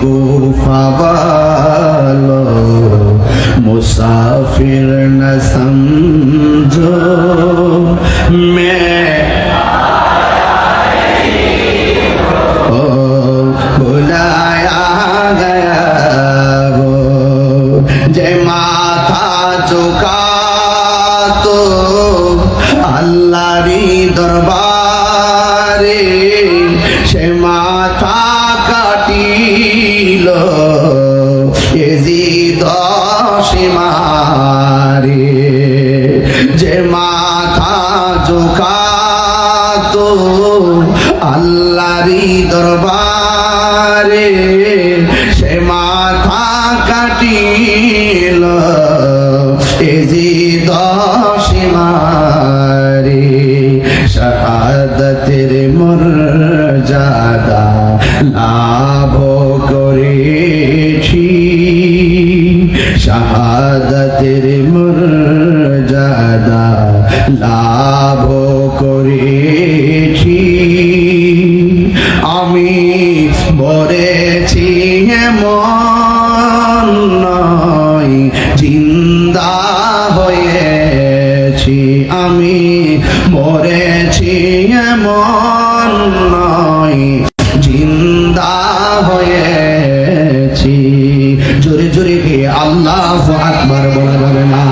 কুফাবালো মুসাফির না সমঝো। মে মাথা চোকা তো আল্লাহরি দরবার। কাটিল এজিদ সীমারে যে মাথা ঝুঁকাতো আল্লাহরই দরবারে, সে মাথা কাটিল এজিদ সীমারে শাহাদতের মর্যাদা লাভ শাহাদতের মর্যাদা লাভ করেছি। আমি মরেছি হয়েছি। আমি মরেছি এমন নয় আল্লাহ আকবর বলে বলে না।